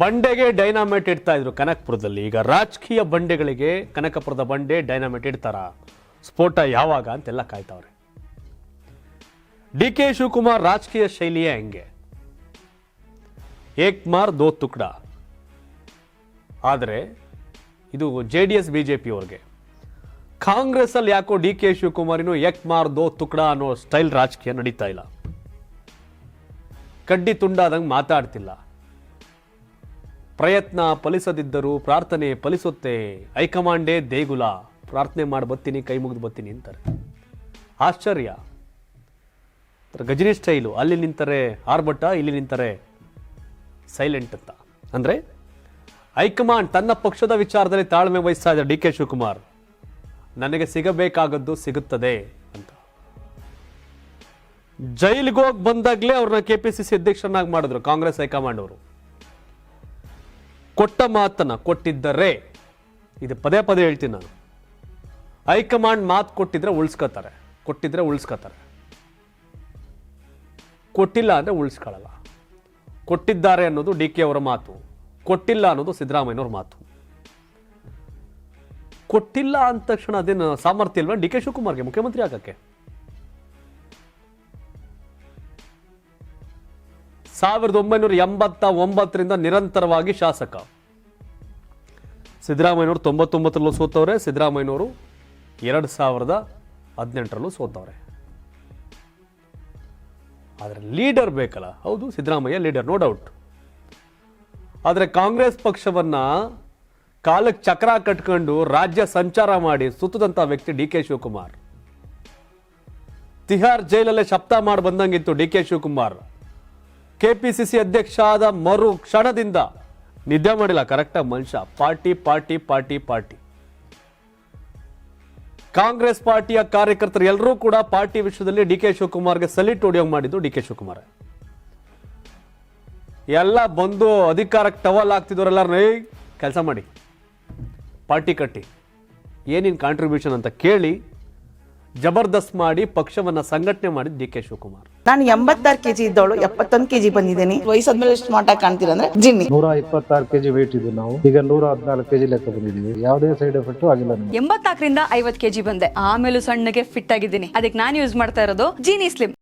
ಬಂಡೆಗೆ dynamite ಇಡ್ತಾ ಇದ್ರು ಕನಕಪುರದಲ್ಲಿ. ಈಗ ರಾಜಕೀಯ ಬಂಡೆಗಳಿಗೆ ಕನಕಪುರದ ಬಂಡೆ ಡೈನಾಮೈಟ್ ಇಡ್ತಾರ? ಸ್ಫೋಟ ಯಾವಾಗ ಅಂತೆಲ್ಲ ಕಾಯ್ತಾವ್ರೆ. ಡಿ ಕೆ ಶಿವಕುಮಾರ್ ರಾಜಕೀಯ ಶೈಲಿಯೇ ಹೆಂಗೆ. ಏಕ್ ಮಾರ್ ದೋ ತುಕ್ಡ. ಆದರೆ ಇದು J D S B J ಪಿಯವ್ರಿಗೆ Congress ಅಲ್ಲಿ ಯಾಕೋ ಡಿ ಕೆ ಶಿವಕುಮಾರಿನೂ ಏಕ್ ಮಾರ್ ದೋ ತುಕ್ಡ ಅನ್ನೋ ಸ್ಟೈಲ್ ರಾಜಕೀಯ ನಡೀತಾ ಇಲ್ಲ. ಕಡ್ಡಿ ತುಂಡಾದಂಗೆ ಮಾತಾಡ್ತಿಲ್ಲ. ಪ್ರಯತ್ನ ಫಲಿಸದಿದ್ದರೂ ಪ್ರಾರ್ಥನೆ ಫಲಿಸುತ್ತೆ. ಹೈಕಮಾಂಡೇ ದೇಗುಲ. ಪ್ರಾರ್ಥನೆ ಮಾಡಿ ಬತ್ತೀನಿ ಕೈ ಮುಗಿದು ಬತ್ತೀನಿ ಅಂತಾರೆ. ಆಶ್ಚರ್ಯ. ಗಜನಿ ಸ್ಟೈಲು. ಅಲ್ಲಿ ನಿಂತರೆ ಆರ್ಭಟ, ಇಲ್ಲಿ ನಿಂತರೆ ಸೈಲೆಂಟ್ ಅಂತ. ಅಂದರೆ ಹೈಕಮಾಂಡ್ ತನ್ನ ಪಕ್ಷದ ವಿಚಾರದಲ್ಲಿ ತಾಳ್ಮೆ ವಹಿಸ್ತಾ ಇದ್ದಾರೆ ಡಿ ಕೆ ಶಿವಕುಮಾರ್. ನನಗೆ ಸಿಗಬೇಕಾಗದ್ದು ಸಿಗುತ್ತದೆ ಅಂತ. ಜೈಲಿಗೆ ಹೋಗಿ ಬಂದಾಗಲೇ ಅವ್ರನ್ನ ಕೆ ಪಿ ಸಿ ಸಿ ಅಧ್ಯಕ್ಷರನ್ನಾಗಿ ಮಾಡಿದ್ರು ಕಾಂಗ್ರೆಸ್ ಹೈಕಮಾಂಡ್ ಅವರು. ಕೊಟ್ಟ ಮಾತನ್ನ ಕೊಟ್ಟಿದ್ದರೆ, ಇದು ಪದೇ ಪದೇ ಹೇಳ್ತೀನಿ ನಾನು. ಹೈಕಮಾಂಡ್ ಮಾತು ಕೊಟ್ಟಿದ್ರೆ ಉಳಿಸ್ಕೋತಾರೆ. ಕೊಟ್ಟಿದ್ರೆ ಉಳಿಸ್ಕೋತಾರೆ. ಕೊಟ್ಟಿಲ್ಲ ಅಂದರೆ ಉಳಿಸ್ಕೊಳ್ಳಲ್ಲ ಕೊಟ್ಟಿದ್ದಾರೆ ಅನ್ನೋದು ಡಿ ಕೆ ಅವರ ಮಾತು. ಕೊಟ್ಟಿಲ್ಲ ಅನ್ನೋದು ಸಿದ್ದರಾಮಯ್ಯನವ್ರ ಮಾತು. ಕೊಟ್ಟಿಲ್ಲ ಅಂದ ತಕ್ಷಣ ಅದೇನು ಸಾಮರ್ಥ್ಯ ಇಲ್ವಾ? ಡಿ ಕೆ ಶಿವಕುಮಾರ್ಗೆ ಮುಖ್ಯಮಂತ್ರಿ ಆಗಕ್ಕೆ. ಸಾವಿರದ ಒಂಬೈನೂರ ಎಂಬತ್ತ ಒಂಬತ್ತರಿಂದ ನಿರಂತರವಾಗಿ ಶಾಸಕ. ಸಿದ್ದರಾಮಯ್ಯನವರು ತೊಂಬತ್ತೊಂಬತ್ತರಲ್ಲೂ ಸೋತವ್ರೆ, ಸಿದ್ದರಾಮಯ್ಯನವರು ಎರಡು ಸಾವಿರದ ಹದಿನೆಂಟರಲ್ಲೂ ಸೋತವ್ರೆ. ಆದರೆ ಲೀಡರ್ ಬೇಕಲ್ಲ? ಹೌದು, ಸಿದ್ದರಾಮಯ್ಯ ಲೀಡರ್ ನೋ ಡೌಟ್ ಆದರೆ ಕಾಂಗ್ರೆಸ್ ಪಕ್ಷವನ್ನ ಕಾಲಕ್ಕೆ ಚಕ್ರ ಕಟ್ಕೊಂಡು ರಾಜ್ಯ ಸಂಚಾರ ಮಾಡಿ ಸುತ್ತದಂತ ವ್ಯಕ್ತಿ ಡಿ ಕೆ ಶಿವಕುಮಾರ್. ತಿಹಾರ್ ಜೈಲಲ್ಲೇ ಶಪ್ತ ಮಾಡಿ ಬಂದಂಗಿತ್ತು ಡಿ ಕೆ ಶಿವಕುಮಾರ್. ಕೆಪಿಸಿಸಿ ಅಧ್ಯಕ್ಷ ಆದ ಮರು ಕ್ಷಣದಿಂದ ನಿದ್ದೆ ಮಾಡಿಲ್ಲ ಕರೆಕ್ಟಾಗಿ ಮನುಷ್ಯ. Party party party party. Congress ಪಾರ್ಟಿಯ ಕಾರ್ಯಕರ್ತರು ಎಲ್ಲರೂ ಕೂಡ ಪಾರ್ಟಿ ವಿಷಯದಲ್ಲಿ ಡಿ ಕೆ ಶಿವಕುಮಾರ್ಗೆ ಸಲಿಟ್ ಹೊಡಿಯೋಂಗ್ ಮಾಡಿದ್ದು ಡಿ ಕೆ ಶಿವಕುಮಾರ್. ಎಲ್ಲ ಬಂದು ಅಧಿಕಾರಕ್ಕೆ ಟವಲ್ ಆಗ್ತಿದ್ದವರೆಲ್ಲ ಕೆಲಸ ಮಾಡಿ. ಪಾರ್ಟಿ ಕಟ್ಟಿ. ಏನೇನು ಕಾಂಟ್ರಿಬ್ಯೂಷನ್ ಅಂತ ಕೇಳಿ ಜಬರ್ದಸ್ತ್ ಮಾಡಿ ಪಕ್ಷವನ್ನ ಸಂಘಟನೆ ಮಾಡಿದ್ ಡಿ ಕೆ ಶಿವಕುಮಾರ್. ನಾನು ಎಂಬತ್ತಾರು ಕೆಜಿ ಇದ್ದವಳು ಎಪ್ಪತ್ತೊಂದು ಕೆಜಿ ಬಂದಿದ್ದೀನಿ. ವಯಸ್ಸಾದ್ಮೇಲೆ ಸ್ಮಾರ್ಟ್ ಮಾಟ ಕಾಣ್ತೀರಾ ಅಂದ್ರೆ ಜಿನ್ನಿ. ನೂರ ಇಪ್ಪತ್ತಾರು ಕೆಜಿ ವೇಟ್ ಇದ್ದು ನಾವು. ಈಗ ನೂರ ಹದಿನಾಲ್ಕು ಕೆಜಿ ಲೆಕ್ಕ ಬಂದಿದ್ದೀವಿ. ಯಾವುದೇ ಸೈಡ್ ಎಫೆಕ್ಟ್ ಆಗಿಲ್ಲ ಎಂಬತ್ತಾಕರಿಂದ ಎಂಬತ್ನಾಲ್ಕರಿಂದ ಐವತ್ ಕೆಜಿ ಬಂದೆ. ಆಮೇಲೆ ಸಣ್ಣಗೆ ಫಿಟ್ ಆಗಿದ್ದೀನಿ. ಅದಕ್ಕೆ ನಾನು ಯೂಸ್ ಮಾಡ್ತಾ ಇರೋದು ಜೀನಿ ಸ್ಲಿಮ್